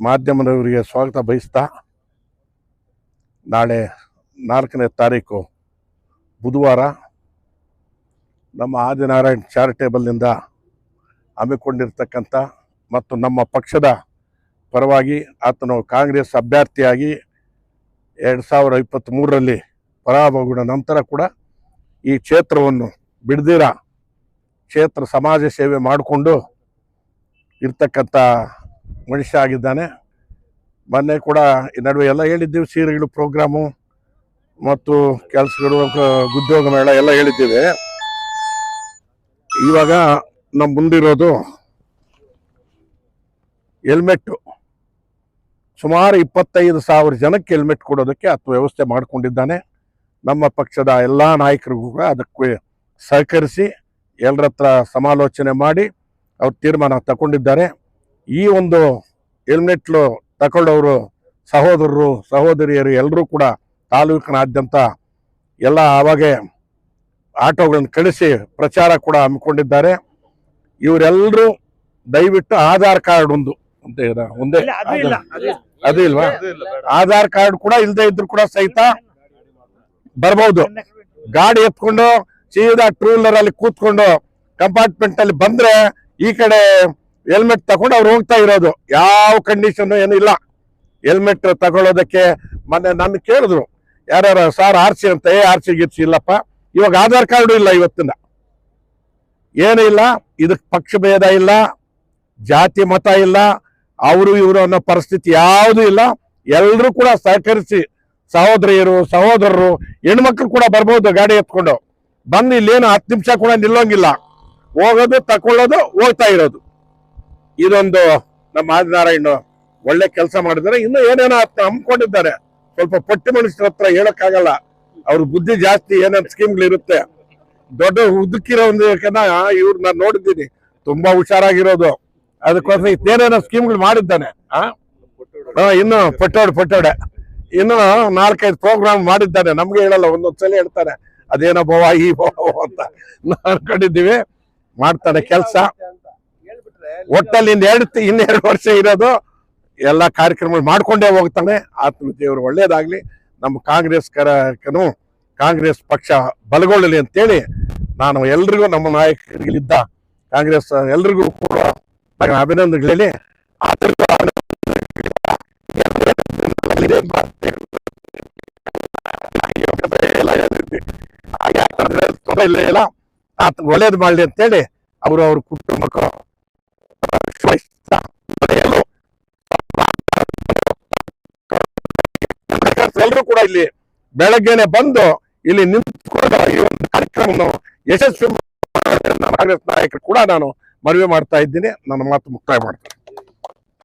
ಮಾಧ್ಯಮದವರಿಗೆ ಸ್ವಾಗತ ಬಯಸ್ತಾ ನಾಳೆ ನಾಲ್ಕನೇ ತಾರೀಕು ಬುಧವಾರ ನಮ್ಮ ಆದಿನಾರಾಯಣ್ ಚಾರಿಟೇಬಲ್ನಿಂದ ಹಮ್ಮಿಕೊಂಡಿರ್ತಕ್ಕಂಥ ಮತ್ತು ನಮ್ಮ ಪಕ್ಷದ ಪರವಾಗಿ ಆತನು ಕಾಂಗ್ರೆಸ್ ಅಭ್ಯರ್ಥಿಯಾಗಿ ಎರಡು ಸಾವಿರ ಇಪ್ಪತ್ತ್ಮೂರರಲ್ಲಿ ಪರಾಭವಗೊಂಡ ನಂತರ ಕೂಡ ಈ ಕ್ಷೇತ್ರವನ್ನು ಬಿಡದಿರ ಕ್ಷೇತ್ರ ಸಮಾಜ ಸೇವೆ ಮಾಡಿಕೊಂಡು ಇರ್ತಕ್ಕಂಥ ಮನುಷ್ಯ ಆಗಿದ್ದಾನೆ. ಮೊನ್ನೆ ಕೂಡ ಈ ನಡುವೆ ಎಲ್ಲ ಹೇಳಿದ್ದೀವಿ, ಸೀರೆಗಳು, ಪ್ರೋಗ್ರಾಮು ಮತ್ತು ಕೆಲಸಗಳು, ಉದ್ಯೋಗ ಮೇಳ ಎಲ್ಲ ಹೇಳಿದ್ದೀವಿ. ಇವಾಗ ನಮ್ಮ ಮುಂದಿರೋದು ಹೆಲ್ಮೆಟ್ಟು. ಸುಮಾರು ಇಪ್ಪತ್ತೈದು ಸಾವಿರ ಜನಕ್ಕೆ ಹೆಲ್ಮೆಟ್ ಕೊಡೋದಕ್ಕೆ ಆತ ವ್ಯವಸ್ಥೆ ಮಾಡಿಕೊಂಡಿದ್ದಾನೆ. ನಮ್ಮ ಪಕ್ಷದ ಎಲ್ಲ ನಾಯಕರಿಗೂ ಕೂಡ ಅದಕ್ಕೆ ಸಹಕರಿಸಿ ಎಲ್ಲರ ಹತ್ರ ಸಮಾಲೋಚನೆ ಮಾಡಿ ಅವ್ರು ತೀರ್ಮಾನ ತಗೊಂಡಿದ್ದಾರೆ. ಈ ಒಂದು ಹೆಲ್ಮೆಟ್ಲು ತಗೊಂಡವರು ಸಹೋದರರು ಸಹೋದರಿಯರು ಎಲ್ಲರೂ ಕೂಡ ತಾಲೂಕಿನಾದ್ಯಂತ ಎಲ್ಲ ಆವಾಗೆ ಆಟೋಗಳನ್ನು ಕಳಿಸಿ ಪ್ರಚಾರ ಕೂಡ ಹಮ್ಮಿಕೊಂಡಿದ್ದಾರೆ. ಇವರೆಲ್ಲರೂ ದಯವಿಟ್ಟು ಆಧಾರ್ ಕಾರ್ಡ್ ಒಂದು ಅಂತ ಇದೆ ಒಂದೇ ಇಲ್ಲ, ಅದು ಇಲ್ವಾ? ಆಧಾರ್ ಕಾರ್ಡ್ ಕೂಡ ಇಲ್ಲದೆ ಇದ್ರು ಕೂಡ ಸಹಿತ ಬರ್ಬೋದು. ಗಾಡಿ ಎತ್ಕೊಂಡು ಸೀದಾ ಟೂ ವೀಲರ್ ಅಲ್ಲಿ ಕೂತ್ಕೊಂಡು ಕಂಪಾರ್ಟ್ಮೆಂಟ್ ಅಲ್ಲಿ ಬಂದ್ರೆ ಈ ಕಡೆ ಹೆಲ್ಮೆಟ್ ತಗೊಂಡು ಅವ್ರು ಹೋಗ್ತಾ ಇರೋದು. ಯಾವ ಕಂಡೀಷನ್ ಏನಿಲ್ಲ ಹೆಲ್ಮೆಟ್ ತಗೊಳ್ಳೋದಕ್ಕೆ ಮೊನ್ನೆ ನನ್ನ ಕೇಳಿದ್ರು. ಯಾರ್ಯಾರ, ಸಾರ್, ಆರ್ ಸಿ ಅಂತ, ಏ, ಆರ್ ಸಿ ಗಿರ್ಸಿ ಇಲ್ಲಪ್ಪ. ಇವಾಗ ಆಧಾರ್ ಕಾರ್ಡು ಇಲ್ಲ ಇವತ್ತಿನ ಏನೂ ಇಲ್ಲ. ಇದಕ್ಕೆ ಪಕ್ಷ ಭೇದ ಇಲ್ಲ. ಜಾತಿ ಮತ ಇಲ್ಲ. ಅವರು, ಇವರು ಅನ್ನೋ ಪರಿಸ್ಥಿತಿ ಯಾವುದೂ ಇಲ್ಲ. ಎಲ್ಲರೂ ಕೂಡ ಸಹಕರಿಸಿ, ಸಹೋದರಿಯರು, ಸಹೋದರರು, ಹೆಣ್ಮಕ್ಳು ಕೂಡ ಬರ್ಬೋದು ಗಾಡಿ ಎತ್ಕೊಂಡು. ಬಂದು ಇಲ್ಲೇನು ಹತ್ತು ನಿಮಿಷ ಕೂಡ ನಿಲ್ಲೋಂಗಿಲ್ಲ. ಹೋಗೋದು ತಕೊಳ್ಳೋದು ಹೋಗ್ತಾ ಇರೋದು. ಇದೊಂದು ನಮ್ಮ ಆದಿನಾರಾಯಣ ಒಳ್ಳೆ ಕೆಲಸ ಮಾಡಿದ್ದಾರೆ. ಇನ್ನು ಏನೇನೋ ಹತ್ರ ಹಮ್ಮಿಕೊಂಡಿದ್ದಾರೆ ಸ್ವಲ್ಪ ಪಟ್ಟಿ ಮನುಷ್ಯರ ಹತ್ರ ಹೇಳಕ್ಕಾಗಲ್ಲ. ಅವ್ರ ಬುದ್ಧಿ ಜಾಸ್ತಿ, ಏನೇನು ಸ್ಕೀಮ್ಗಳಿರುತ್ತೆ ದೊಡ್ಡ ಉದ್ದಕ್ಕಿರೋ ಒಂದು ಇವ್ರು ನಾನು ನೋಡಿದ್ದೀನಿ. ತುಂಬಾ ಹುಷಾರಾಗಿರೋದು. ಅದಕ್ಕೋಸ್ಕರ ಏನೇನೋ ಸ್ಕೀಮ್ಗಳು ಮಾಡಿದ್ದಾನೆ. ಇನ್ನು ಪಟ್ಟೋಡೆ ಪಟ್ಟೋಡೆ. ಇನ್ನು ನಾಲ್ಕೈದು ಪ್ರೋಗ್ರಾಮ್ ಮಾಡಿದ್ದಾನೆ. ನಮ್ಗೆ ಹೇಳಲ್ಲ ಒಂದೊಂದ್ಸಲ ಹೇಳ್ತಾನೆ. ಅದೇನೋ ಬೋವಾ ಈ ಬೋವ ಅಂತ. ಅನ್ಕೊಂಡಿದ್ದೀವಿ. ಮಾಡ್ತಾನೆ ಕೆಲಸ. ಒಟ್ಟಲ್ಲಿ ಎರಡು ಇನ್ನೆರಡು ವರ್ಷ ಇರೋದು ಎಲ್ಲ ಕಾರ್ಯಕ್ರಮಗಳು ಮಾಡ್ಕೊಂಡೇ ಹೋಗ್ತಾನೆ. ಆತ್ಮ ದೇವರು ಒಳ್ಳೇದಾಗ್ಲಿ. ನಮ್ಮ ಕಾಂಗ್ರೆಸ್ ಕರಕನು ಕಾಂಗ್ರೆಸ್ ಪಕ್ಷ ಬಲಗೊಳ್ಳಲಿ ಅಂತೇಳಿ ನಾನು ಎಲ್ರಿಗೂ ನಮ್ಮ ನಾಯಕರಿಗಿದ್ದ ಕಾಂಗ್ರೆಸ್ ಎಲ್ರಿಗೂ ಕೂಡ ಅಭಿನಂದನೆಗಳಲ್ಲಿ ಒಳ್ಳೇದು ಮಾಡಲಿ ಅಂತೇಳಿ ಅವರು ಅವ್ರ ಕುಟುಂಬಕ್ಕೂ ಎಲ್ಲರೂ ಕೂಡ ಇಲ್ಲಿ ಬೆಳಗ್ಗೆನೆ ಬಂದು ಇಲ್ಲಿ ನಿಂತ್ಕೊಂಡ ಈ ಒಂದು ಕಾರ್ಯಕ್ರಮವನ್ನು ಯಶಸ್ವಿ ಕಾಂಗ್ರೆಸ್ ನಾಯಕರು ಕೂಡ ನಾನು ಮನವಿ ಮಾಡ್ತಾ ಇದ್ದೀನಿ. ನನ್ನ ಮಾತು ಮುಕ್ತಾಯ ಮಾಡ್ತೇನೆ.